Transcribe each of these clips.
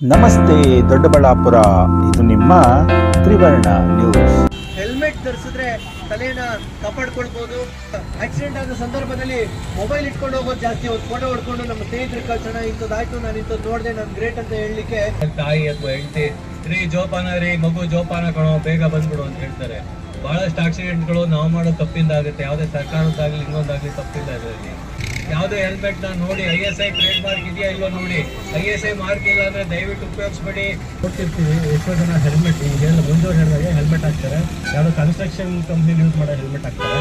ನಮಸ್ತೆ ದೊಡ್ಡಬಳ್ಳಾಪುರ ಇದು ನಿಮ್ಮ ತ್ರಿವರ್ಣ ನ್ಯೂಸ್. ಹೆಲ್ಮೆಟ್ ಧರಿಸಿದ್ರೆ ತಲೆಯನ್ನ ಕಾಪಾಡ್ಕೊಳ್ಬಹುದು ಆಕ್ಸಿಡೆಂಟ್ ಆದ ಸಂದರ್ಭದಲ್ಲಿ ಮೊಬೈಲ್ ಇಟ್ಕೊಂಡು ಹೋಗೋದು ಜಾಸ್ತಿ ಒಂದು ಫೋಟೋ ಹೊಡ್ಕೊಂಡು ನಮ್ಮ ಸ್ನೇಹಿತರು ಕಳ್ಸೋಣ ಇಂಥದ್ದಾಯ್ತು ನಾನು ಇಂಥದ್ದು ನೋಡಿದೆ ನಾನು ಗ್ರೇಟ್ ಅಂತ ಹೇಳಲಿಕ್ಕೆ. ತಾಯಿ ಅಥವಾ ಹೆಂಡತಿ ರೀ ಜೋಪಾನ ರೀ ಮಗು ಜೋಪಾನ ಕಣೋ ಬೇಗ ಬಂದ್ಬಿಡು ಅಂತ ಹೇಳ್ತಾರೆ. ಬಹಳಷ್ಟು ಆಕ್ಸಿಡೆಂಟ್ಗಳು ನಾವು ಮಾಡೋ ತಪ್ಪಿಂದ ಆಗುತ್ತೆ. ಯಾವುದೇ ಸರ್ಕಾರದ್ದಾಗಲಿ ಇನ್ನೊಂದಾಗಲಿ ತಪ್ಪಿಂದ ಇದರಲ್ಲಿ. ಯಾವುದೇ ಹೆಲ್ಮೆಟ್ನ ನೋಡಿ I S I trade mark ಇದೆಯಾ ಇಲ್ವಾ ನೋಡಿ. ಐ ಎಸ್ ಐ ಮಾರ್ಕ್ ಇಲ್ಲ ಅಂದ್ರೆ ದಯವಿಟ್ಟು ಉಪಯೋಗಿಸ್ಬೇಡಿ. ಕೊಟ್ಟಿರ್ತೀವಿ ಎಷ್ಟೋ ಜನ ಹೆಲ್ಮೆಟ್ ಈಗ ಹೇಳ ಮುಂದೋರು ಹೇಳಿದಾಗ ಹೆಲ್ಮೆಟ್ ಹಾಕ್ತಾರೆ. ಯಾವುದೋ ಕನ್ಸ್ಟ್ರಕ್ಷನ್ ಕಂಪ್ನಿ ಯೂಸ್ ಮಾಡೋ ಹೆಲ್ಮೆಟ್ ಹಾಕ್ತಾರೆ.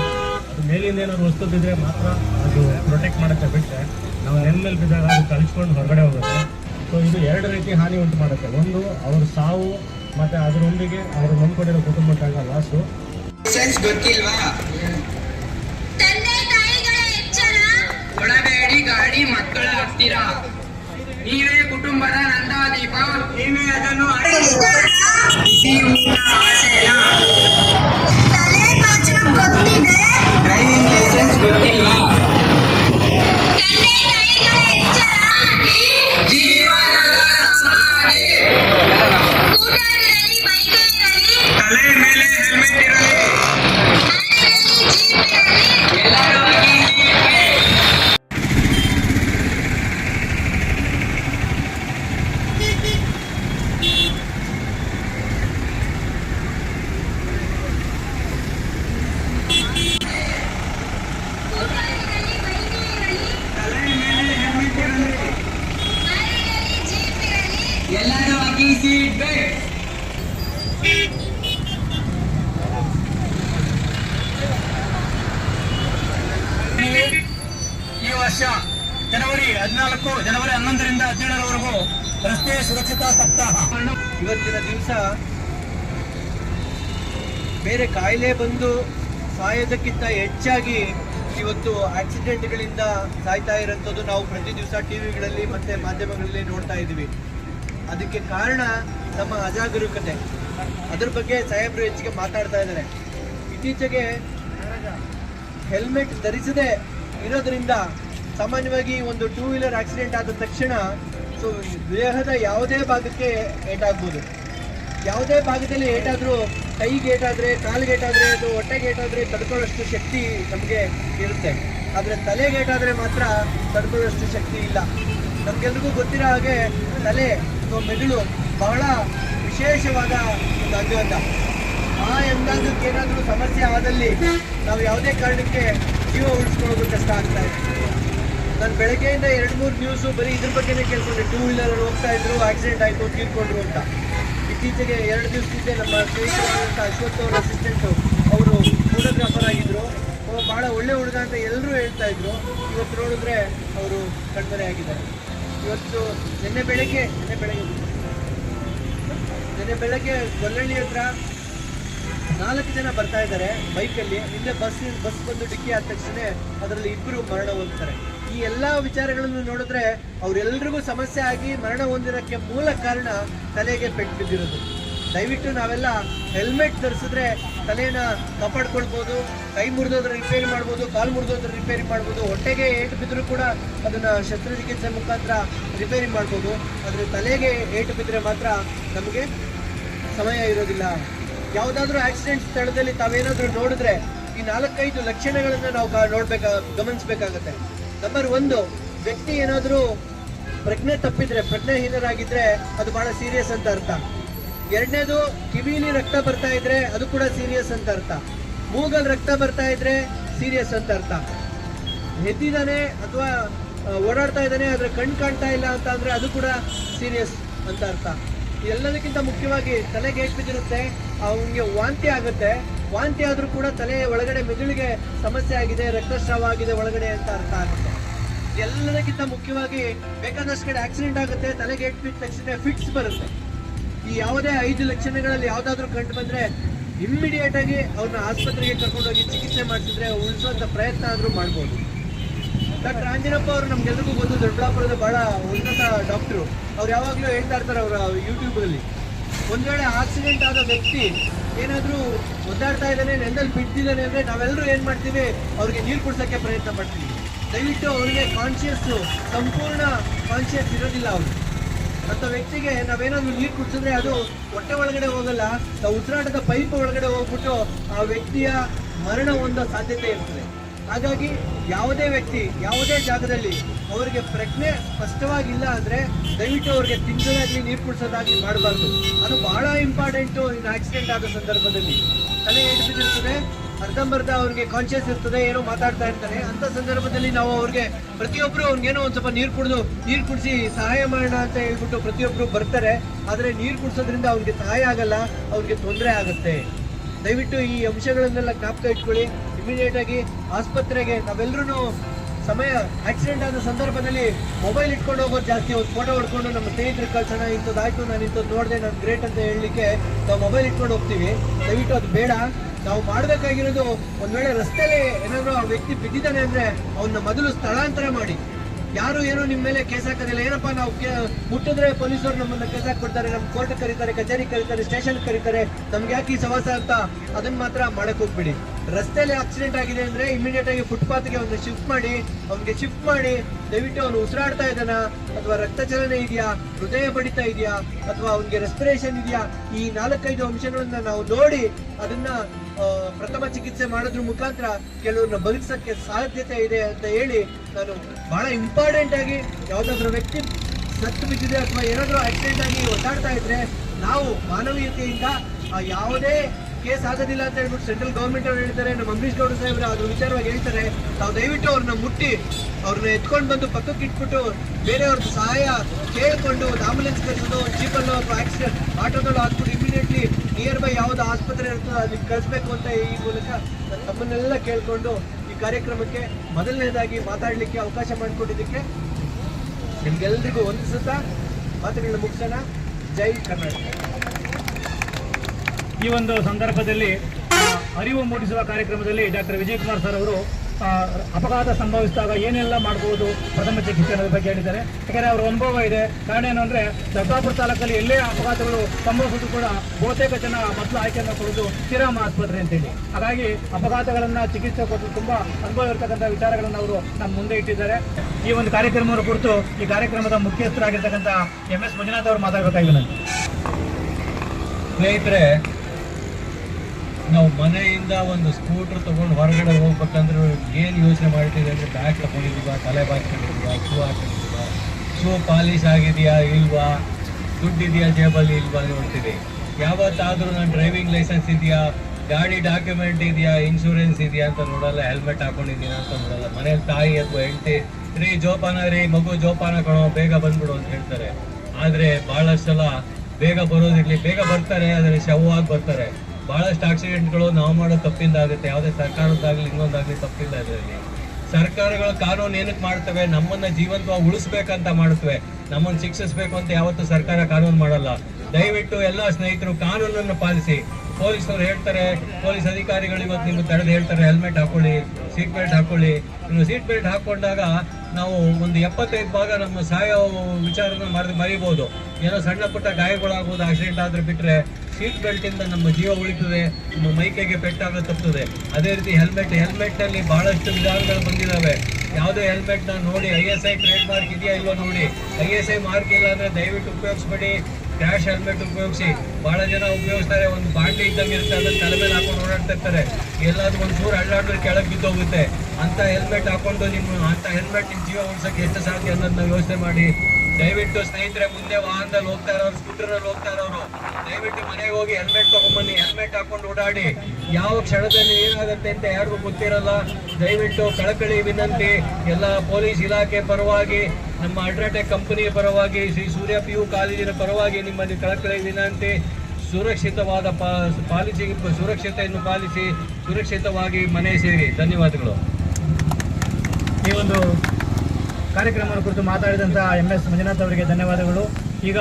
ಅದು ಮೇಲಿಂದ ಏನಾದ್ರು ವಸ್ತು ಬಿದ್ದರೆ ಮಾತ್ರ ಅದು ಪ್ರೊಟೆಕ್ಟ್ ಮಾಡುತ್ತೆ ಬಿಟ್ಟರೆ ನಾವು ನೆಲ ಮೇಲೆ ಬಿದ್ದಾಗ ಅದು ಕಲಿಸ್ಕೊಂಡು ಹೊರಗಡೆ ಹೋಗುತ್ತೆ. ಸೊ ಇದು ಎರಡು ರೀತಿ ಹಾನಿ ಉಂಟು ಮಾಡುತ್ತೆ. ಒಂದು ಅವ್ರ ಸಾವು ಮತ್ತೆ ಅದರೊಂದಿಗೆ ಅವರು ನಂಬ್ಕೊಂಡಿರೋ ಕುಟುಂಬಕ್ಕಾಗ ಲಾಸು ಸೆನ್ಸ್ ಗೊತ್ತಿಲ್ವಾ? ಗಾಡಿ ಮಕ್ಕಳ ಹತ್ತಿರ ನೀವೇ ಕುಟುಂಬದ ರಸ್ತೆ ಸುರಕ್ಷತಾ ಸಪ್ತಾಹ ಇವತ್ತಿನ ದಿವಸ ಬೇರೆ ಕಾಯಿಲೆ ಬಂದು ಸಾಯೋದಕ್ಕಿಂತ ಹೆಚ್ಚಾಗಿ ಇವತ್ತು ಆಕ್ಸಿಡೆಂಟ್ಗಳಿಂದ ಸಾಯ್ತಾ ಇರೋಂಥದ್ದು ನಾವು ಪ್ರತಿ ದಿವಸ ಟಿ ವಿಗಳಲ್ಲಿ ಮತ್ತು ಮಾಧ್ಯಮಗಳಲ್ಲಿ ನೋಡ್ತಾ ಇದ್ದೀವಿ. ಅದಕ್ಕೆ ಕಾರಣ ನಮ್ಮ ಅಜಾಗರೂಕತೆ. ಅದ್ರ ಬಗ್ಗೆ ಸಾಹೇಬರು ಹೆಚ್ಚಿಗೆ ಮಾತಾಡ್ತಾ ಇದ್ದಾರೆ. ಇತ್ತೀಚೆಗೆ ಹೆಲ್ಮೆಟ್ ಧರಿಸದೆ ಇರೋದ್ರಿಂದ ಸಾಮಾನ್ಯವಾಗಿ ಒಂದು ಟೂ ವೀಲರ್ ಆಕ್ಸಿಡೆಂಟ್ ಆದ ತಕ್ಷಣ ಸೊ ದೇಹದ ಯಾವುದೇ ಭಾಗಕ್ಕೆ ಏಟಾಗ್ಬೋದು. ಯಾವುದೇ ಭಾಗದಲ್ಲಿ ಏಟಾದರೂ ಕೈಗೆ ಏಟಾದರೆ, ಕಾಲಿಗೆ ಏಟಾದರೆ, ಅದು ಹೊಟ್ಟೆಗೆ ಏಟಾದರೆ ತಡ್ಕೊಳ್ಳೋಷ್ಟು ಶಕ್ತಿ ನಮಗೆ ಇರುತ್ತೆ. ಆದರೆ ತಲೆಗೆ ಏಟಾದರೆ ಮಾತ್ರ ತಡ್ಕೊಳ್ಳೋಷ್ಟು ಶಕ್ತಿ ಇಲ್ಲ. ನಮಗೆಲ್ರಿಗೂ ಗೊತ್ತಿರೋ ಹಾಗೆ ತಲೆ ಅಥವಾ ಮೆದುಳು ಬಹಳ ವಿಶೇಷವಾದ ಒಂದು ಅಂಗಾಂಗ ಆ ಅಂಗಾಂಗಕ್ಕೆ ಏನಾದರೂ ಸಮಸ್ಯೆ ಆದಲ್ಲಿ ನಾವು ಯಾವುದೇ ಕಾರಣಕ್ಕೆ ಜೀವ ಉಳಿಸ್ಕೊಳ್ಳೋದು ಕಷ್ಟ ಆಗ್ತಾ ಇದೆ ನಾನು ಬೆಳಗ್ಗೆಯಿಂದ ಎರಡು ಮೂರು ನ್ಯೂಸು ಬರೀ ಇದ್ರ ಬಗ್ಗೆನೇ ಕೇಳ್ಕೊಂಡೆ. ಟೂ ವೀಲರ್ ಹೋಗ್ತಾ ಇದ್ರು ಆಕ್ಸಿಡೆಂಟ್ ಆಯಿತು ತೀರ್ಕೊಂಡ್ರು ಅಂತ. ಇತ್ತೀಚೆಗೆ ಎರಡು ದಿವಸದಿಂದ ನಮ್ಮ ಸ್ನೇಹಿತರಾದಂಥ ಅಶ್ವಥ್ ಅವರ ಅಸಿಸ್ಟೆಂಟು ಅವರು ಫೋಟೋಗ್ರಾಫರ್ ಆಗಿದ್ರು. ಅವ ಭಾಳ ಒಳ್ಳೆ ಹುಡುಗ ಅಂತ ಎಲ್ಲರೂ ಹೇಳ್ತಾ ಇದ್ರು. ಇವತ್ತು ನೋಡಿದ್ರೆ ಅವರು ಕಣ್ಮರೆ ಆಗಿದ್ದಾರೆ. ಇವತ್ತು ನಿನ್ನೆ ಬೆಳಗ್ಗೆ ನಿನ್ನೆ ಬೆಳಗ್ಗೆ ನಿನ್ನೆ ಬೆಳಗ್ಗೆ ಗೊಲ್ಲಳ್ಳಿ ಹತ್ರ ನಾಲ್ಕು ಜನ ಬರ್ತಾ ಇದ್ದಾರೆ ಬೈಕಲ್ಲಿ ಹಿಂದೆ ಬಸ್ ಬಸ್ ಬಂದು ಡಿಕ್ಕಿ ಆದ ತಕ್ಷಣ ಅದರಲ್ಲಿ ಇಬ್ಬರು ಮರಣ ಹೊಂದ್ತಾರೆ. ಈ ಎಲ್ಲ ವಿಚಾರಗಳನ್ನು ನೋಡಿದ್ರೆ ಅವರೆಲ್ಲರಿಗೂ ಸಮಸ್ಯೆ ಆಗಿ ಮರಣ ಹೊಂದಿರೋಕ್ಕೆ ಮೂಲ ಕಾರಣ ತಲೆಗೆ ಪೆಟ್ಟು ಬಿದ್ದಿರೋದು ದಯವಿಟ್ಟು ನಾವೆಲ್ಲ ಹೆಲ್ಮೆಟ್ ಧರಿಸಿದ್ರೆ ತಲೆಯನ್ನ ಕಾಪಾಡ್ಕೊಳ್ಬೋದು, ಕೈ ಮುರಿದೋದ್ರೆ ರಿಪೇರಿ ಮಾಡ್ಬೋದು, ಕಾಲು ಮುರಿದೋದ್ರೆ ರಿಪೇರಿ ಮಾಡ್ಬೋದು, ಹೊಟ್ಟೆಗೆ ಏಟು ಬಿದ್ದರೂ ಕೂಡ ಅದನ್ನು ಶಸ್ತ್ರಚಿಕಿತ್ಸೆ ಮುಖಾಂತರ ರಿಪೇರಿ ಮಾಡ್ಬೋದು. ಆದರೆ ತಲೆಗೆ ಏಟು ಬಿದ್ದರೆ ಮಾತ್ರ ನಮಗೆ ಸಮಯ ಇರೋದಿಲ್ಲ. ಯಾವುದಾದ್ರೂ ಆಕ್ಸಿಡೆಂಟ್ ಸ್ಥಳದಲ್ಲಿ ತಾವೇನಾದರೂ ನೋಡಿದ್ರೆ ಈ ನಾಲ್ಕೈದು ಲಕ್ಷಣಗಳನ್ನು ನಾವು ನೋಡಬೇಕಾಗ ನೋಡ್ಬೇಕಾ ಗಮನಿಸಬೇಕಾಗತ್ತೆ. ನಂಬರ್ ಒಂದು, ವ್ಯಕ್ತಿ ಏನಾದರೂ ಪ್ರಜ್ಞೆ ತಪ್ಪಿದ್ರೆ, ಪ್ರಜ್ಞಾಹೀನರಾಗಿದ್ರೆ ಅದು ಬಹಳ ಸೀರಿಯಸ್ ಅಂತ ಅರ್ಥ. ಎರಡನೇದು, ಕಿವಿಲಿ ರಕ್ತ ಬರ್ತಾ ಇದ್ರೆ ಅದು ಕೂಡ ಸೀರಿಯಸ್ ಅಂತ ಅರ್ಥ. ಮೂಗಲ್ ರಕ್ತ ಬರ್ತಾ ಇದ್ರೆ ಸೀರಿಯಸ್ ಅಂತ ಅರ್ಥ. ಎದ್ದಿದ್ದಾನೆ ಅಥವಾ ಓಡಾಡ್ತಾ ಇದ್ದಾನೆ ಆದರೆ ಕಣ್ಣು ಕಾಣ್ತಾ ಇಲ್ಲ ಅಂತ ಅಂದ್ರೆ ಅದು ಕೂಡ ಸೀರಿಯಸ್ ಅಂತ ಅರ್ಥ. ಎಲ್ಲದಕ್ಕಿಂತ ಮುಖ್ಯವಾಗಿ ತಲೆಗೆ ಏಟ್ ಬಿದ್ದಿರುತ್ತೆ ಅವನಿಗೆ ವಾಂತಿ ಆಗುತ್ತೆ. ವಾಂತಿ ಆದರೂ ಕೂಡ ತಲೆ ಒಳಗಡೆ ಮೆದುಳಿಗೆ ಸಮಸ್ಯೆ ಆಗಿದೆ ರಕ್ತಸ್ರಾವ ಆಗಿದೆ ಒಳಗಡೆ ಅಂತ ಅರ್ಥ ಆಗುತ್ತೆ. ಎಲ್ಲದಕ್ಕಿಂತ ಮುಖ್ಯವಾಗಿ ಬೇಕಾದಷ್ಟು ಕಡೆ ಆಕ್ಸಿಡೆಂಟ್ ಆಗುತ್ತೆ, ತಲೆಗೆ ಏಟ್ ಬಿದ್ದ ತಕ್ಷಣ ಫಿಕ್ಸ್ ಬರುತ್ತೆ. ಈ ಯಾವುದೇ ಐದು ಲಕ್ಷಣಗಳಲ್ಲಿ ಯಾವುದಾದ್ರೂ ಕಂಡು ಬಂದರೆ ಇಮ್ಮಿಡಿಯೇಟ್ ಆಗಿ ಅವ್ರನ್ನ ಆಸ್ಪತ್ರೆಗೆ ಕರ್ಕೊಂಡೋಗಿ ಚಿಕಿತ್ಸೆ ಮಾಡಿಸಿದ್ರೆ ಉಳಿಸುವಂಥ ಪ್ರಯತ್ನ ಆದರೂ ಮಾಡ್ಬೋದು. ಡಾಕ್ಟರ್ ಆಂಜನಪ್ಪ ಅವರು ನಮ್ಗೆಲ್ರಿಗೂ ಗೊತ್ತು ದೊಡ್ಡಬಾಪುರದ ಬಹಳ ಉನ್ನತ ಡಾಕ್ಟ್ರು. ಅವ್ರು ಯಾವಾಗಲೂ ಹೇಳ್ತಾ ಇರ್ತಾರೆ ಅವರ ಯೂಟ್ಯೂಬಲ್ಲಿ ಒಂದು ವೇಳೆ ಆಕ್ಸಿಡೆಂಟ್ ಆದ ವ್ಯಕ್ತಿ ಏನಾದರೂ ಒದ್ದಾಡ್ತಾ ಇದ್ದಾನೆ, ನೆಲದಲ್ಲಿ ಬಿಡ್ತಿದ್ದಾನೆ ಅಂದ್ರೆ ನಾವೆಲ್ಲರೂ ಏನು ಮಾಡ್ತೀವಿ? ಅವ್ರಿಗೆ ನೀರು ಕುಡ್ಸೋಕ್ಕೆ ಪ್ರಯತ್ನ ಪಡ್ತೀವಿ. ದಯವಿಟ್ಟು ಅವರಿಗೆ ಕಾನ್ಶಿಯಸ್ ಸಂಪೂರ್ಣ ಕಾನ್ಷಿಯಸ್ ಇರೋದಿಲ್ಲ ಅವರು. ಅಂಥ ವ್ಯಕ್ತಿಗೆ ನಾವೇನಾದರೂ ನೀರು ಕುಡಿಸಿದ್ರೆ ಅದು ಹೊಟ್ಟೆ ಒಳಗಡೆ ಹೋಗಲ್ಲ ಉಸಿರಾಟದ ಪೈಪ್ ಒಳಗಡೆ ಹೋಗ್ಬಿಟ್ಟು ಆ ವ್ಯಕ್ತಿಯ ಮರಣ ಹೊಂದೋ ಸಾಧ್ಯತೆ ಇರ್ತದೆ. ಹಾಗಾಗಿ ಯಾವುದೇ ವ್ಯಕ್ತಿ ಯಾವುದೇ ಜಾಗದಲ್ಲಿ ಅವರಿಗೆ ಪ್ರಜ್ಞೆ ಸ್ಪಷ್ಟವಾಗಿಲ್ಲ ಅಂದರೆ ದಯವಿಟ್ಟು ಅವ್ರಿಗೆ ತಿಂಗಳಾಗಿ ನೀರು ಕುಡಿಸೋದಾಗಿ ಮಾಡಬಾರ್ದು. ಅದು ಬಹಳ ಇಂಪಾರ್ಟೆಂಟು ಇನ್ನು ಆಕ್ಸಿಡೆಂಟ್ ಆದ ಸಂದರ್ಭದಲ್ಲಿ. ತಲೆ ಏಟು ಬಿದ್ದಿರ್ತದೆ ಅರ್ಧಂಬರ್ಧ ಅವ್ರಿಗೆ ಕಾನ್ಶಿಯಸ್ ಇರ್ತದೆ, ಏನೋ ಮಾತಾಡ್ತಾ ಇರ್ತಾರೆ. ಅಂತ ಸಂದರ್ಭದಲ್ಲಿ ನಾವು ಅವ್ರಿಗೆ ಪ್ರತಿಯೊಬ್ಬರು ಅವ್ರಿಗೇನೋ ಒಂದು ಸ್ವಲ್ಪ ನೀರು ಕುಡಿದು, ನೀರು ಕುಡಿಸಿ ಸಹಾಯ ಮಾಡೋಣ ಅಂತ ಹೇಳ್ಬಿಟ್ಟು ಪ್ರತಿಯೊಬ್ಬರು ಬರ್ತಾರೆ. ಆದರೆ ನೀರು ಕುಡಿಸೋದ್ರಿಂದ ಅವ್ರಿಗೆ ಸಹಾಯ ಆಗಲ್ಲ, ಅವ್ರಿಗೆ ತೊಂದರೆ ಆಗುತ್ತೆ. ದಯವಿಟ್ಟು ಈ ಅಂಶಗಳನ್ನೆಲ್ಲ ಜ್ಞಾಪಕ ಇಟ್ಕೊಳ್ಳಿ. ಇಮಿಡಿಯೇಟ್ ಆಗಿ ಆಸ್ಪತ್ರೆಗೆ ನಾವೆಲ್ಲರೂ ಸಮಯ ಆಕ್ಸಿಡೆಂಟ್ ಆದ ಸಂದರ್ಭದಲ್ಲಿ ಮೊಬೈಲ್ ಇಟ್ಕೊಂಡು ಹೋಗೋದು ಜಾಸ್ತಿ ಒಂದು ಫೋಟೋ ಹೊಡ್ಕೊಂಡು ನಮ್ಮ ಸ್ನೇಹಿತರಿಗೆ ಕಳ್ಸೋಣ ಇಂಥದ್ದಾಯ್ತು ನಾನು ಇಂಥದ್ದು ನೋಡಿದೆ, ನಾನು ಗ್ರೇಟ್ ಅಂತ ಹೇಳಲಿಕ್ಕೆ ನಾವು ಮೊಬೈಲ್ ಇಟ್ಕೊಂಡು ಹೋಗ್ತೀವಿ. ದಯವಿಟ್ಟು ಅದು ಬೇಡ. ನಾವು ಮಾಡಬೇಕಾಗಿರೋದು ಒಂದು ವೇಳೆ ರಸ್ತೆಯಲ್ಲಿ ಏನಾದರೂ ಆ ವ್ಯಕ್ತಿ ಬಿದ್ದಿದ್ದಾನೆ ಅಂದರೆ ಅವನ್ನ ಮೊದಲು ಸ್ಥಳಾಂತರ ಮಾಡಿ. ಯಾರು ಏನೋ ನಿಮ್ಮ ಮೇಲೆ ಕೇಸ್ ಹಾಕೋದಿಲ್ಲ. ಏನಪ್ಪ ನಾವು ಮುಟ್ಟಿದ್ರೆ ಪೊಲೀಸರು ನಮ್ಮನ್ನ ಕೇಸ್ ಹಾಕ್ಬಿಡ್ತಾರೆ ನಮ್ಮ ಕೋರ್ಟ್ ಕರೀತಾರೆ, ಕಚೇರಿ ಕರೀತಾರೆ ಸ್ಟೇಷನ್ ಕರೀತಾರೆ. ನಮ್ಗೆ ಯಾಕೆ ಈ ಸವಾಸ ಅಂತ ಅದನ್ನ ಮಾತ್ರ ಮಾಡಕ್ ಹೋಗ್ಬಿಡಿ. ರಸ್ತೆಯಲ್ಲಿ ಆಕ್ಸಿಡೆಂಟ್ ಆಗಿದೆ ಅಂದ್ರೆ ಇಮಿಡಿಯೇಟ್ ಆಗಿ ಫುಟ್ಪಾತ್ಗೆ ಅವ್ನ ಶಿಫ್ಟ್ ಮಾಡಿ, ಅವನಿಗೆ ಶಿಫ್ಟ್ ಮಾಡಿ, ದಯವಿಟ್ಟು ಅವನು ಉಸಿರಾಡ್ತಾ ಇದ್ದಾನ? ಅಥವಾ ರಕ್ತ ಚಲನೆ ಇದೆಯಾ? ಹೃದಯ ಬಡಿತ ಇದೆಯಾ? ಅಥವಾ ಅವನಿಗೆ ರೆಸ್ಪಿರೇಷನ್ ಇದೆಯಾ? ಈ ನಾಲ್ಕೈದು ಅಂಶಗಳನ್ನ ನಾವು ನೋಡಿ ಅದನ್ನ ಪ್ರಥಮ ಚಿಕಿತ್ಸೆ ಮಾಡೋದ್ರ ಮುಖಾಂತರ ಕೆಲವ್ರನ್ನ ಬದುಕಿಸಕ್ಕೆ ಸಾಧ್ಯತೆ ಇದೆ ಅಂತ ಹೇಳಿ ನಾನು ಬಹಳ ಇಂಪಾರ್ಟೆಂಟ್ ಆಗಿ ಯಾವ್ದಾದ್ರು ವ್ಯಕ್ತಿ ಸತ್ತು ಬಿದ್ದಿದೆ ಅಥವಾ ಏನಾದ್ರೂ ಆಕ್ಸಿಡೆಂಟ್ ಆಗಿ ಒದ್ದಾಡ್ತಾ ಇದ್ರೆ ನಾವು ಮಾನವೀಯತೆಯಿಂದ ಯಾವುದೇ ಕೇಸ್ ಆಗೋದಿಲ್ಲ ಅಂತ ಹೇಳ್ಬಿಟ್ಟು ಸೆಂಟ್ರಲ್ ಗೌರ್ಮೆಂಟ್ ಅವ್ರು ಹೇಳ್ತಾರೆ, ನಮ್ಮ ಅಂಬರೀಶ್ ಗೌಡ ಸಾಹೇಬ್ರು ಅದ್ರ ವಿಚಾರವಾಗಿ ಹೇಳ್ತಾರೆ ನಾವು ದಯವಿಟ್ಟು ಅವ್ರನ್ನ ಮುಟ್ಟಿ, ಅವ್ರನ್ನ ಎತ್ಕೊಂಡು ಬಂದು ಪಕ್ಕಕ್ಕೆ ಇಟ್ಬಿಟ್ಟು ಬೇರೆಯವ್ರದ್ದು ಸಹಾಯ ಕೇಳಿಕೊಂಡು ಒಂದು ಆಂಬುಲೆನ್ಸ್ ಕರೆಸೋದು ಒಂದು ಜೀಪಲ್ಲೋ ಅಥವಾ ಆಕ್ಸಿಡೆಂಟ್ ಆಟೋದಲ್ಲಿ ಹಾಕ್ಬಿಟ್ಟು ಇಮಿಡಿಯೇಟ್ಲಿ ನಿಯರ್ ಬೈ ಯಾವ್ದು ಆಸ್ಪತ್ರೆ ಇರ್ತದೋ ಅದಕ್ಕೆ ಕಳಿಸ್ಬೇಕು ಅಂತ ಈ ಮೂಲಕ ನಾನು ತಮ್ಮನ್ನೆಲ್ಲ ಕೇಳಿಕೊಂಡು ಈ ಕಾರ್ಯಕ್ರಮಕ್ಕೆ ಮೊದಲನೇದಾಗಿ ಮಾತಾಡಲಿಕ್ಕೆ ಅವಕಾಶ ಮಾಡಿಕೊಟ್ಟಿದ್ದಕ್ಕೆ ನಿಮ್ಗೆಲ್ರಿಗೂ ವಂದಿಸುತ್ತಾ ಮಾತುಗಳನ್ನ ಮುಗಿಸೋಣ. ಜೈ ಕರ್ನಾಟಕ. ಈ ಒಂದು ಸಂದರ್ಭದಲ್ಲಿ ಅರಿವು ಮೂಡಿಸುವ ಕಾರ್ಯಕ್ರಮದಲ್ಲಿ ಡಾಕ್ಟರ್ ವಿಜಯ್ ಕುಮಾರ್ ಸರ್ ಅವರು ಅಪಘಾತ ಸಂಭವಿಸಿದಾಗ ಏನೆಲ್ಲ ಮಾಡಬಹುದು ಪ್ರಥಮ ಚಿಕಿತ್ಸೆ ಅನ್ನೋದ್ರ ಬಗ್ಗೆ ಹೇಳಿದ್ದಾರೆ. ಯಾಕಂದರೆ ಅವರ ಅನುಭವ ಇದೆ. ಕಾರಣ ಏನು ಅಂದರೆ, ದತ್ತಾಪುರ ತಾಲೂಕಲ್ಲಿ ಎಲ್ಲೇ ಅಪಘಾತಗಳು ಸಂಭವಿಸಿದ್ರು ಕೂಡ ಬಹುತೇಕ ಜನ ಮೊದಲು ಆಯ್ಕೆಯನ್ನು ಕೊಡೋದು ಶ್ರೀರಾಮ ಆಸ್ಪತ್ರೆ ಅಂತೇಳಿ. ಹಾಗಾಗಿ ಅಪಘಾತಗಳನ್ನು ಚಿಕಿತ್ಸೆ ಕೊಟ್ಟು ತುಂಬ ಅನುಭವ ಇರತಕ್ಕಂಥ ವಿಚಾರಗಳನ್ನು ಅವರು ನಮ್ಮ ಮುಂದೆ ಇಟ್ಟಿದ್ದಾರೆ. ಈ ಒಂದು ಕಾರ್ಯಕ್ರಮವನ್ನು ಕುರಿತು ಈ ಕಾರ್ಯಕ್ರಮದ ಮುಖ್ಯಸ್ಥರಾಗಿರ್ತಕ್ಕಂಥ ಎಂ ಎಸ್ ಮಂಜುನಾಥ್ ಅವರು ಮಾತಾಡಬೇಕಾಗಿ ನಾನು ಸ್ನೇಹಿತರೆ ನಾವು ಮನೆಯಿಂದ ಒಂದು ಸ್ಕೂಟರ್ ತಗೊಂಡು ಹೊರಗಡೆ ಹೋಗ್ಬೇಕಂದ್ರೆ ಏನು ಯೋಚನೆ ಮಾಡ್ತೀವಿ ಅಂದರೆ ಬ್ಯಾಗ್ ತಗೊಂಡಿದ್ದೀವಾ, ತಲೆ ಬಾಚ್ಕೊಂಡಿದ್ದೀವಾ ಶೂ ಹಾಕೊಂಡಿದ್ದೀವಾ ಶೂ ಪಾಲಿಶ್ ಆಗಿದೆಯಾ ಇಲ್ವಾ, ದುಡ್ಡಿದೆಯಾ ಜೇಬಲ್ಲಿ ಇಲ್ವಾ ನೋಡ್ತೀವಿ. ಯಾವತ್ತಾದರೂ ನಾನು ಡ್ರೈವಿಂಗ್ ಲೈಸೆನ್ಸ್ ಇದೆಯಾ, ಗಾಡಿ ಡಾಕ್ಯುಮೆಂಟ್ ಇದೆಯಾ ಇನ್ಶೂರೆನ್ಸ್ ಇದೆಯಾ ಅಂತ ನೋಡಲ್ಲ ಹೆಲ್ಮೆಟ್ ಹಾಕೊಂಡಿದ್ದೀನ ಅಂತ ನೋಡಲ್ಲ. ಮನೇಲಿ ತಾಯಿ ಅಥವಾ ಹೆಂಡತಿ ರೀ, ಜೋಪಾನ ರೀ, ಮಗು ಜೋಪಾನ ಕಣೋ, ಬೇಗ ಬಂದ್ಬಿಡು ಅಂತ ಹೇಳ್ತಾರೆ. ಆದರೆ ಭಾಳಷ್ಟು ಸಲ ಬೇಗ ಬರೋದಿರಲಿ, ಬೇಗ ಬರ್ತಾರೆ, ಆದರೆ ಶವವಾಗಿ ಬರ್ತಾರೆ. ಬಹಳಷ್ಟು ಆಕ್ಸಿಡೆಂಟ್ಗಳು ನಾವು ಮಾಡೋ ತಪ್ಪಿಂದ ಆಗುತ್ತೆ. ಯಾವುದೇ ಸರ್ಕಾರದ್ದಾಗಲಿ ಇನ್ನೊಂದಾಗಲಿ ತಪ್ಪಿಲ್ಲ ಇದರಲ್ಲಿ. ಸರ್ಕಾರಗಳು ಕಾನೂನು ಏನಕ್ಕೆ ಮಾಡ್ತವೆ ನಮ್ಮನ್ನು ಜೀವಂತವಾಗಿ ಉಳಿಸ್ಬೇಕಂತ ಮಾಡ್ತವೆ ನಮ್ಮನ್ನು ಶಿಕ್ಷಿಸಬೇಕು ಅಂತ ಯಾವತ್ತೂ ಸರ್ಕಾರ ಕಾನೂನು ಮಾಡಲ್ಲ. ದಯವಿಟ್ಟು ಎಲ್ಲ ಸ್ನೇಹಿತರು ಕಾನೂನನ್ನು ಪಾಲಿಸಿ. ಪೊಲೀಸರು ಹೇಳ್ತಾರೆ, ಪೊಲೀಸ್ ಅಧಿಕಾರಿಗಳು ಇವತ್ತು ನಿಮ್ಗೆ ತಡೆದು ಹೇಳ್ತಾರೆ ಹೆಲ್ಮೆಟ್ ಹಾಕೊಳ್ಳಿ ಸೀಟ್ ಬೆಲ್ಟ್ ಹಾಕೊಳ್ಳಿ. ಇನ್ನು ಸೀಟ್ ಬೆಲ್ಟ್ ಹಾಕೊಂಡಾಗ ನಾವು ಒಂದು ಎಪ್ಪತ್ತೈದು ಭಾಗ ನಮ್ಮ ಸಾಯೋ ವಿಚಾರನ ಮರೆದು ಮರಿಬೋದು. ಏನೋ ಸಣ್ಣ ಪುಟ್ಟ ಗಾಯಗಳಾಗ್ಬೋದು ಆಕ್ಸಿಡೆಂಟ್ ಆದ್ರೆ ಬಿಟ್ರೆ ಸೀಟ್ ಬೆಲ್ಟ್ ಇಂದ ನಮ್ಮ ಜೀವ ಉಳಿತದೆ, ನಮ್ಮ ಮೈಕೈಗೆ ಪೆಟ್ಟಾಗ ತಪ್ಪುತ್ತದೆ ಅದೇ ರೀತಿ ಹೆಲ್ಮೆಟ್ ಹೆಲ್ಮೆಟ್ ಅಲ್ಲಿ ಬಹಳಷ್ಟು ವಿಧಾನಗಳು ಬಂದಿದ್ದಾವೆ ಯಾವುದೇ ಹೆಲ್ಮೆಟ್ನ ನೋಡಿ I S I trade mark ಇದೆಯಾ ಇಲ್ವೋ ನೋಡಿ. ಐ ಎಸ್ ಐ ಮಾರ್ಕ್ ಇಲ್ಲ ಅಂದ್ರೆ ದಯವಿಟ್ಟು ಉಪಯೋಗಿಸ್ಬೇಡಿ. ಕ್ಯಾಶ್ ಹೆಲ್ಮೆಟ್ ಉಪಯೋಗಿಸಿ. ಬಹಳ ಜನ ಉಪಯೋಗಿಸ್ತಾರೆ, ಒಂದು ಬಾಂಡ್ಲಿ ಇದ್ದಂಗೆ ಇರುತ್ತೆ, ಅದನ್ನ ತಲೆ ಮೇಲೆ ಹಾಕೊಂಡು ಓಡಾಡ್ತಾ ಇರ್ತಾರೆ. ಎಲ್ಲಾದ್ರೂ ಒಂದು ಚೂರು ಅಳ್ಳಾಡಿದ್ರೆ ಕೆಳಗೆ ಬಿದ್ದೋಗುತ್ತೆ. ಅಂತ ಹೆಲ್ಮೆಟ್ ಹಾಕೊಂಡು ನಿಮ್ಮ, ಅಂತ ಹೆಲ್ಮೆಟ್ ನಿಮ್ಮ ಜೀವ ಉಳಿಸಕ್ಕೆ ಎಷ್ಟು ಸಾಧ್ಯ ಅನ್ನೋದನ್ನ ವ್ಯವಸ್ಥೆ ಮಾಡಿ. ದಯವಿಟ್ಟು ಸ್ನೇಹಿತರೆ, ಮುಂದೆ ವಾಹನದಲ್ಲಿ ಹೋಗ್ತಾ ಇರೋರು, ಸ್ಕೂಟರ್ನಲ್ಲಿ ಹೋಗ್ತಾ ಇರೋರು, ದಯವಿಟ್ಟು ಮನೆಗೆ ಹೋಗಿ ಹೆಲ್ಮೆಟ್ ತಗೊಂಡ್ಬನ್ನಿ ಹೆಲ್ಮೆಟ್ ಹಾಕೊಂಡು ಓಡಾಡಿ. ಯಾವ ಕ್ಷಣದಲ್ಲಿ ಏನಾಗುತ್ತೆ ಅಂತ ಯಾರಿಗೂ ಗೊತ್ತಿರಲ್ಲ. ದಯವಿಟ್ಟು ಕಳಕಳಿ ವಿನಂತಿ, ಎಲ್ಲ ಪೊಲೀಸ್ ಇಲಾಖೆ ಪರವಾಗಿ, ನಮ್ಮ ಅಲ್ಟ್ರಾಟೆಕ್ ಕಂಪನಿಯ ಪರವಾಗಿ, ಶ್ರೀ ಸೂರ್ಯ ಪಿ ಯು ಕಾಲೇಜಿನ ಪರವಾಗಿ ನಿಮ್ಮಲ್ಲಿ ಕಳಕಳಿ ವಿನಂತಿ, ಸುರಕ್ಷಿತವಾದ ಪಾಲಿಸಿ, ಸುರಕ್ಷತೆಯನ್ನು ಪಾಲಿಸಿ, ಸುರಕ್ಷಿತವಾಗಿ ಮನೆ ಸೇರಿ. ಧನ್ಯವಾದಗಳು. ಈ ಒಂದು ಕಾರ್ಯಕ್ರಮದ ಕುರಿತು ಮಾತಾಡಿದಂಥ ಎಂ ಎಸ್ ಮಂಜುನಾಥ್ ಅವರಿಗೆ ಧನ್ಯವಾದಗಳು. ಈಗ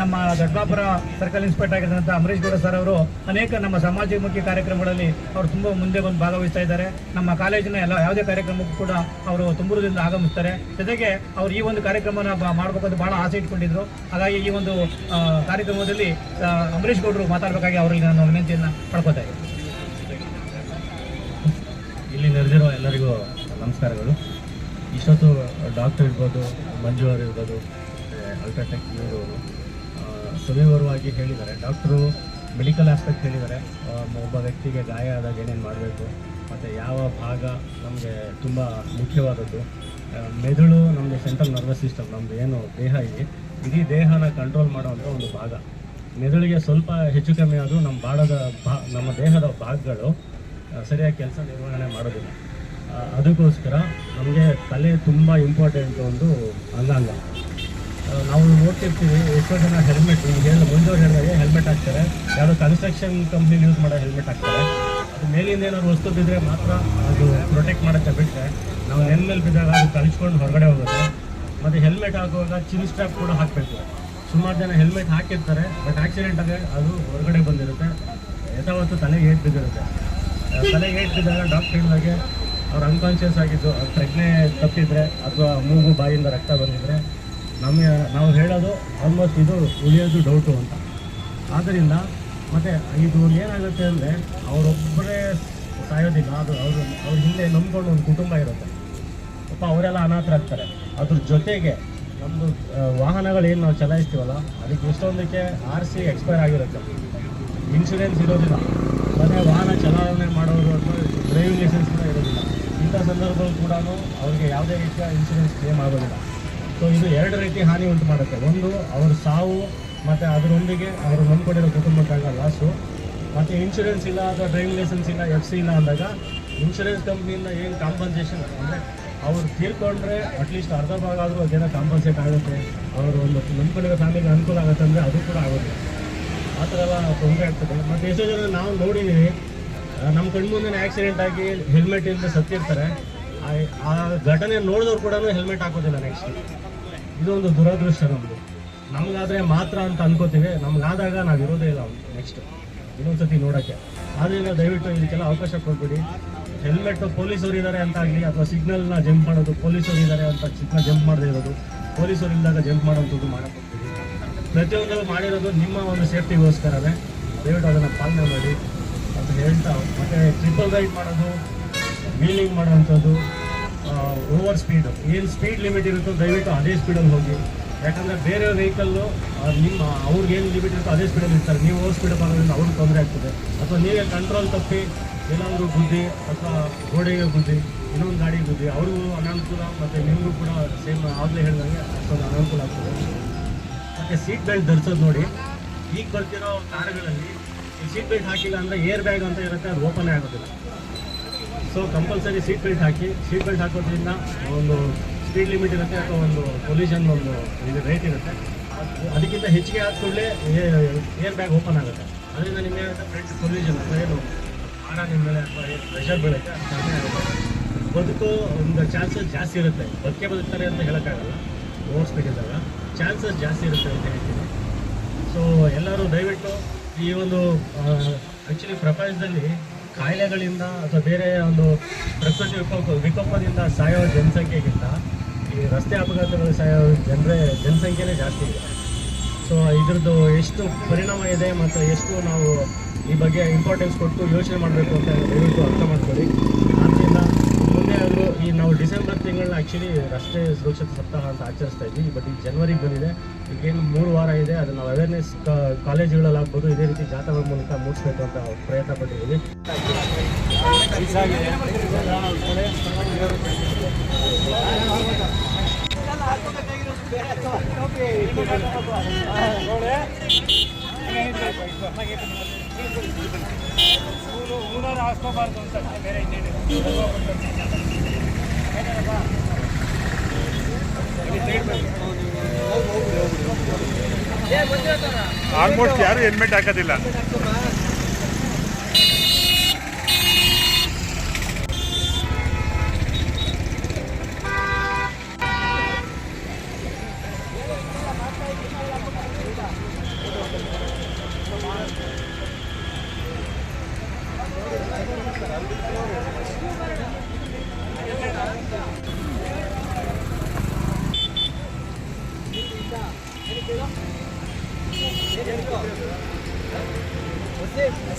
ನಮ್ಮ ದೊಡ್ಡಾಪುರ ಸರ್ಕಲ್ ಇನ್ಸ್ಪೆಕ್ಟರ್ ಆಗಿದ್ದಂಥ ಅಮರೀಶ್ ಗೌಡ ಸರ್ ಅವರು ಅನೇಕ ನಮ್ಮ ಸಮಾಜಮುಖಿ ಕಾರ್ಯಕ್ರಮಗಳಲ್ಲಿ ಅವರು ತುಂಬ ಮುಂದೆ ಬಂದು ಭಾಗವಹಿಸ್ತಾ ಇದ್ದಾರೆ. ನಮ್ಮ ಕಾಲೇಜಿನ ಎಲ್ಲ ಯಾವುದೇ ಕಾರ್ಯಕ್ರಮಕ್ಕೂ ಕೂಡ ಅವರು ತುಂಬುರದಿಂದ ಆಗಮಿಸ್ತಾರೆ. ಜೊತೆಗೆ ಅವರು ಈ ಒಂದು ಕಾರ್ಯಕ್ರಮನ ಮಾಡ್ಬೇಕಂತ ಭಾಳ ಆಸೆ ಇಟ್ಕೊಂಡಿದ್ರು. ಹಾಗಾಗಿ ಈ ಒಂದು ಕಾರ್ಯಕ್ರಮದಲ್ಲಿ ಅಮರೀಶ್ ಗೌಡರು ಮಾತಾಡಬೇಕಾಗಿ ಅವರಲ್ಲಿ ನಾನು ವಿನಂತಿಯನ್ನು ಪಡ್ಕೋತಾ ಇದ್ದೀನಿ. ಇಲ್ಲಿ ನೆರೆದಿರೋ ಎಲ್ಲರಿಗೂ ನಮಸ್ಕಾರಗಳು. ಇಷ್ಟೊತ್ತು ಡಾಕ್ಟರ್ ಇರ್ಬೋದು, ಮಂಜು ಅವರು ಇರ್ಬೋದು ಅಲ್ಟ್ರಾಟೆಕ್ ಇವರು ಸವಿವರವಾಗಿ ಹೇಳಿದ್ದಾರೆ. ಡಾಕ್ಟ್ರು ಮೆಡಿಕಲ್ ಆಸ್ಪೆಕ್ಟ್ ಹೇಳಿದ್ದಾರೆ. ಒಬ್ಬ ವ್ಯಕ್ತಿಗೆ ಗಾಯ ಆದಾಗ ಏನೇನು ಮಾಡಬೇಕು, ಮತ್ತು ಯಾವ ಭಾಗ ನಮಗೆ ತುಂಬ ಮುಖ್ಯವಾದದ್ದು. ಮೆದುಳು ನಮ್ಮದು ಸೆಂಟ್ರಲ್ ನರ್ವಸ್ ಸಿಸ್ಟಮ್ ನಮ್ಮದು ಏನು ದೇಹ ಇದೆ, ಇಡೀ ದೇಹನ ಕಂಟ್ರೋಲ್ ಮಾಡುವಂಥ ಒಂದು ಭಾಗ. ಮೆದುಳಿಗೆ ಸ್ವಲ್ಪ ಹೆಚ್ಚು ಕಮ್ಮಿ ಆದರೂ ನಮ್ಮ ಬಾಡದ ಭಾ, ನಮ್ಮ ದೇಹದ ಭಾಗಗಳು ಸರಿಯಾಗಿ ಕೆಲಸ ನಿರ್ವಹಣೆ ಮಾಡೋದಿಲ್ಲ. ಅದಕ್ಕೋಸ್ಕರ ನಮಗೆ ತಲೆ ತುಂಬ ಇಂಪಾರ್ಟೆಂಟ್ ಒಂದು ಅಂಗಾಂಗ. ನಾವು ನೋಡ್ತಿರ್ತೀವಿ ಎಷ್ಟೋ ಜನ ಹೆಲ್ಮೆಟ್ ಹೇಳಿ ಮುಂದೋರು ಹೇಳಿದಾಗೆ ಹೆಲ್ಮೆಟ್ ಹಾಕ್ತಾರೆ. ಯಾರೋ ಕನ್ಸ್ಟ್ರಕ್ಷನ್ ಕಂಪ್ನಿ ಯೂಸ್ ಮಾಡೋ ಹೆಲ್ಮೆಟ್ ಹಾಕ್ತಾರೆ. ಅದು ಮೇಲಿಂದ ಏನಾದ್ರು ವಸ್ತು ಬಿದ್ದರೆ ಮಾತ್ರ ಅದು ಪ್ರೊಟೆಕ್ಟ್ ಮಾಡೋಕ್ಕೆ ಬಿಟ್ಟರೆ ನಾವು ನೆಲ ಮೇಲೆ ಬಿದ್ದಾಗ ಅದು ಕಳಿಸ್ಕೊಂಡು ಹೊರಗಡೆ ಹೋಗುತ್ತೆ. ಮತ್ತು ಹೆಲ್ಮೆಟ್ ಹಾಕುವಾಗ ಚಿನ್ ಸ್ಟ್ಯಾಪ್ ಕೂಡ ಹಾಕಬೇಕು. ಸುಮಾರು ಜನ ಹೆಲ್ಮೆಟ್ ಹಾಕಿರ್ತಾರೆ ಬಟ್ ಆಕ್ಸಿಡೆಂಟ್ ಆಗಿ ಅದು ಹೊರಗಡೆ ಬಂದಿರುತ್ತೆ. ಯಥಾವತ್ತು ತಲೆಗೆ ಏಟ್ ಬಿದ್ದಿರುತ್ತೆ. ತಲೆಗೆ ಏಟ್ ಬಿದ್ದಾಗ ಡಾಕ್ಟರ್ ಅವ್ರು ಅನ್ಕಾನ್ಷಿಯಸ್ ಆಗಿದ್ದು, ಅವ್ರ ಪ್ರಜ್ಞೆ ತಪ್ಪಿದ್ರೆ ಅಥವಾ ಮೂಗು ಬಾಯಿಂದ ರಕ್ತ ಬಂದಿದ್ರೆ, ನಮಗೆ, ನಾವು ಹೇಳೋದು ಆಲ್ಮೋಸ್ಟ್ ಇದು ಉಳಿಯೋದು ಡೌಟು ಅಂತ. ಆದ್ದರಿಂದ ಮತ್ತು ಇದು ಏನಾಗುತ್ತೆ ಅಂದರೆ, ಅವರೊಬ್ಬರೇ ಸಾಯೋದಿಲ್ಲ, ಅದು ಅವರು, ಅವ್ರ ಹಿಂದೆ ನಂಬ್ಕೊಂಡು ಒಂದು ಕುಟುಂಬ ಇರುತ್ತೆ. ಪಾಪ ಅವರೆಲ್ಲ ಅನಾಥರಾಗ್ತಾರೆ ಅದ್ರ ಜೊತೆಗೆ ನಮ್ಮದು ಏನು ನಾವು ಚಲಾಯಿಸ್ತೀವಲ್ಲ, ಅದಕ್ಕೆ ಎಷ್ಟೊಂದಕ್ಕೆ ಆರ್ ಸಿ ಎಕ್ಸ್ಪೈರ್ ಆಗಿರುತ್ತೆ. ಇನ್ಶೂರೆನ್ಸ್ ಇರೋದಿಲ್ಲ. ಮತ್ತು ವಾಹನ ಚಲಾವಣೆ ಮಾಡೋರು ಅಥವಾ ಡ್ರೈವಿಂಗ್ ಲೈಸೆನ್ಸ್ ಕೂಡ ಇರೋದಿಲ್ಲ. ಇಂಥ ಸಂದರ್ಭದಲ್ಲಿ ಕೂಡ ಅವರಿಗೆ ಯಾವುದೇ ರೀತಿಯ ಇನ್ಶೂರೆನ್ಸ್ ಕ್ಲೇಮ್ ಆಗೋದಿಲ್ಲ. ಸೊ ಇದು ಎರಡು ರೀತಿ ಹಾನಿ ಉಂಟು ಮಾಡುತ್ತೆ. ಒಂದು, ಅವರ ಸಾವು, ಮತ್ತು ಅದರೊಂದಿಗೆ ಅವರು ನಂಬಿಕೊಂಡಿರೋ ಕುಟುಂಬಕ್ಕಾಗ ಲಾಸು ಮತ್ತು ಇನ್ಶೂರೆನ್ಸ್ ಇಲ್ಲ ಅಥವಾ ಡ್ರೈವಿಂಗ್ ಲೈಸೆನ್ಸ್ ಇಲ್ಲ ಎಫ್ ಸಿ ಇಲ್ಲ ಅಂದಾಗ ಇನ್ಶೂರೆನ್ಸ್ ಕಂಪ್ನಿಯಿಂದ ಏನು ಕಾಂಪನ್ಸೇಷನ್ ಅಂದರೆ ಅವ್ರು ತೀರ್ಕೊಂಡ್ರೆ ಅಟ್ಲೀಸ್ಟ್ ಅರ್ಧ ಭಾಗ ಆದರೂ ಅದೇನೋ ಕಾಂಪನ್ಸೇಟ್ ಆಗುತ್ತೆ. ಅವರು ಒಂದು ನಂಬ್ಕೊಂಡಿರೋ ಫ್ಯಾಮಿಲಿಗೆ ಅನುಕೂಲ ಆಗುತ್ತೆ ಅಂದರೆ ಅದು ಕೂಡ ಆಗುತ್ತೆ. ಆ ಥರ ಎಲ್ಲ ತೊಂದರೆ ಆಗ್ತದೆ. ಮತ್ತು ಎಷ್ಟೋ ಜನ ನಾವು ನೋಡಿದ್ದೀವಿ ನಮ್ಮ ಕಣ್ಮುಂದೆ ಆಕ್ಸಿಡೆಂಟ್ ಆಗಿ ಹೆಲ್ಮೆಟ್ ಇಲ್ಲದೆ ಸತ್ತಿರ್ತಾರೆ. ಆ- ಘಟನೆ ನೋಡಿದವ್ರು ಕೂಡ ಹೆಲ್ಮೆಟ್ ಹಾಕೋದಿಲ್ಲ ನೆಕ್ಸ್ಟ್ ಇದೊಂದು ದುರದೃಷ್ಟ ನಮ್ಮದು ನಮಗಾದರೆ ಮಾತ್ರ ಅಂತ ಅನ್ಕೋತೀವಿ. ನಮ್ಗಾದಾಗ ನಾವು ಇರೋದೇ ಇಲ್ಲ ನೆಕ್ಸ್ಟ್ ಇನ್ನೊಂದ್ಸತಿ ನೋಡೋಕ್ಕೆ. ಆದ್ದರಿಂದ ದಯವಿಟ್ಟು ಇದಕ್ಕೆಲ್ಲ ಅವಕಾಶ ಕೊಡ್ಬಿಡಿ ಹೆಲ್ಮೆಟ್ ಪೊಲೀಸರು ಇದ್ದಾರೆ ಅಂತ ಆಗಲಿ, ಅಥವಾ ಸಿಗ್ನಲ್ನ ಜಂಪ್ ಮಾಡೋದು ಪೊಲೀಸರು ಇದ್ದಾರೆ ಅಂತ ಸಿಗ್ನಲ್ ಜಂಪ್ ಮಾಡದೇ ಇರೋದು ಪೊಲೀಸರು ಇಲ್ಲದಾಗ ಜಂಪ್ ಮಾಡೋಂಥದ್ದು ಮಾಡೋಕ್ಕೋಗ್ತೀವಿ ಪ್ರತಿಯೊಂದರಲ್ಲೂ ಪ್ರತಿಯೊಂದು ಮಾಡಿರೋದು ನಿಮ್ಮ ಒಂದು ಸೇಫ್ಟಿಗೋಸ್ಕರವೇ ದಯವಿಟ್ಟು ಅದನ್ನು ಪಾಲನೆ ಮಾಡಿ. ಅಂತ ಹೇಳ್ತಾ ಮತ್ತು ಟ್ರಿಪಲ್ ರೈಡ್ ಮಾಡೋದು ವೀಲಿಂಗ್ ಮಾಡೋವಂಥದ್ದು ಓವರ್ ಸ್ಪೀಡು ಏನು ಸ್ಪೀಡ್ ಲಿಮಿಟ್ ಇರುತ್ತೋ ದಯವಿಟ್ಟು ಅದೇ ಸ್ಪೀಡಲ್ಲಿ ಹೋಗಿ. ಯಾಕಂದರೆ ಬೇರೆ ವೆಹಿಕಲ್ಲು ನಿಮ್ಮ, ಅವ್ರಿಗೆ ಏನು ಲಿಮಿಟ್ ಇರುತ್ತೋ ಅದೇ ಸ್ಪೀಡಲ್ಲಿ ಇರ್ತಾರೆ ನೀವು ಓವರ್ ಸ್ಪೀಡ್ ಮಾಡೋದ್ರಿಂದ ಅವ್ರಿಗೆ ತೊಂದರೆ ಆಗ್ತದೆ. ಅಥವಾ ನೀವೇ ಕಂಟ್ರೋಲ್ ತಪ್ಪಿ ಏನಾದರೂ ಗುದ್ದಿ, ಅಥವಾ ಗೋಡೆಗೆ ಗುದ್ದಿ, ಇನ್ನೊಂದು ಗಾಡಿ ಗುದ್ದಿ, ಅವ್ರಿಗೂ ಅನಾನುಕೂಲ ಮತ್ತು ನಿಮಗೂ ಕೂಡ ಸೇಮ್ ಆಗಲೇ ಹೇಳಿದಂಗೆ ಅಷ್ಟೊಂದು ಅನಾನುಕೂಲ ಆಗ್ತದೆ. ಮತ್ತು ಸೀಟ್ ಬೆಲ್ಟ್ ಧರಿಸೋದು ನೋಡಿ, ಈಗ ಬರ್ತಿರೋ ಕಾರುಗಳಲ್ಲಿ ಸೀಟ್ ಬೆಲ್ಟ್ ಹಾಕಿಲ್ಲ ಅಂದರೆ ಏರ್ ಬ್ಯಾಗ್ ಅಂತ ಇರುತ್ತೆ, ಅದು ಓಪನ್ ಆಗೋದಿಲ್ಲ. ಸೊ ಕಂಪಲ್ಸರಿ ಸೀಟ್ ಬೆಲ್ಟ್ ಹಾಕಿ ಸೀಟ್ ಬೆಲ್ಟ್ ಹಾಕೋದ್ರಿಂದ ಒಂದು ಸ್ಪೀಡ್ ಲಿಮಿಟ್ ಇರುತ್ತೆ ಅಥವಾ ಒಂದು ಪೊಲ್ಯೂಷನ್ ಒಂದು ಇದು ರೇಟ್ ಇರುತ್ತೆ. ಅದಕ್ಕಿಂತ ಹೆಚ್ಚಿಗೆ ಆದ ಕೂಡಲೇ ಏರ್ ಬ್ಯಾಗ್ ಓಪನ್ ಆಗುತ್ತೆ. ಅದರಿಂದ ನಿಮಗೆ ಫ್ರೆಂಡ್ಸ್ ಪೊಲ್ಯೂಷನ್ ಅಥವಾ ಏನು ಹಣ ನಿಮ್ಮ ಮೇಲೆ ಅಥವಾ ಏನು ಪ್ರೆಷರ್ ಬೀಳುತ್ತೆ ಆಗುತ್ತೆ. ಬದುಕು ಒಂದು ಚಾನ್ಸಸ್ ಜಾಸ್ತಿ ಇರುತ್ತೆ. ಬದುಕೆ ಬದುಕ್ತಾರೆ ಅಂತ ಹೇಳೋಕ್ಕಾಗಲ್ಲ. ಓಡಿಸ್ಬೇಕಿದ್ದಾಗ ಚಾನ್ಸಸ್ ಜಾಸ್ತಿ ಇರುತ್ತೆ ಅಂತ ಹೇಳ್ತೀನಿ. ಸೊ ಎಲ್ಲರೂ ದಯವಿಟ್ಟು ಈ ಒಂದು ಆ್ಯಕ್ಚುಲಿ ಪ್ರಪಂಚದಲ್ಲಿ ಕಾಯಿಲೆಗಳಿಂದ ಅಥವಾ ಬೇರೆ ಒಂದು ಪ್ರಕೃತಿ ವಿಕೋಪ, ವಿಕೋಪದಿಂದ ಸಾಯೋ ಜನಸಂಖ್ಯೆಗಿಂತ ಈ ರಸ್ತೆ ಅಪಘಾತಗಳು ಸಾಯೋ ಜನರೇ, ಜನಸಂಖ್ಯೆನೇ ಜಾಸ್ತಿ ಇದೆ. ಸೊ ಇದ್ರದ್ದು ಎಷ್ಟು ಪರಿಣಾಮ ಇದೆ ಮತ್ತು ಎಷ್ಟು ನಾವು ಈ ಬಗ್ಗೆ ಇಂಪಾರ್ಟೆನ್ಸ್ ಕೊಟ್ಟು ಯೋಚನೆ ಮಾಡಬೇಕು ಅಂತ ದಯವಿಟ್ಟು ಅರ್ಥ ಮಾಡ್ಕೊಳ್ಳಿ. ಆದ್ದರಿಂದ ಮುಂದೆ ಆದರೂ ಈ ನಾವು ಡಿಸೆಂಬರ್ ತಿಂಗಳನ್ನ ಆ್ಯಕ್ಚುಲಿ ರಾಷ್ಟ್ರೀಯ ಸುರಕ್ಷತಾ ಸಪ್ತಾಹ ಅಂತ ಆಚರಿಸ್ತಾ ಇದ್ವಿ ಬಟ್ ಈಗ ಜನ್ವರಿಗೆ ಬಂದಿದೆ. ಈಗೇನು ಮೂರು ವಾರ ಇದೆ, ಅದನ್ನು ನಾವು ಅವೇರ್ನೆಸ್ ಕಾಲೇಜುಗಳಲ್ಲಿ ಆಗ್ಬೋದು ಇದೇ ರೀತಿ ಜಾಥಾಗಳ ಮೂಲಕ ಮೂಡಿಸ್ಬೇಕು ಅಂತ ಪ್ರಯತ್ನ ಪಟ್ಟಿದ್ದೀವಿ. ಅಂತ ಬೇರೆ ಆಲ್ಮೋಸ್ಟ್ ಯಾರು ಹೆಲ್ಮೆಟ್ ಹಾಕೋದಿಲ್ಲ.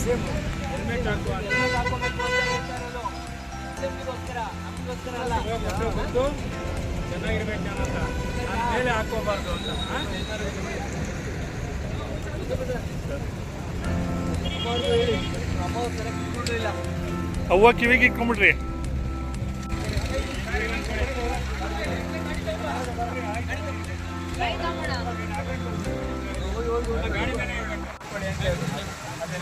ಹೆಲ್ಮೆಟ್ ಹಾಕುವ ಚೆನ್ನಾಗಿರ್ಬೇಕು ಜನ ಅಂತ ಮೇಲೆ ಹಾಕೋಬಾರ್ದು ಅಂತ ಅವ್ವ ಕಿವಿಗೆ ಇಕ್ಕೊಂಬಿಡ್ರಿ. ಇದೆ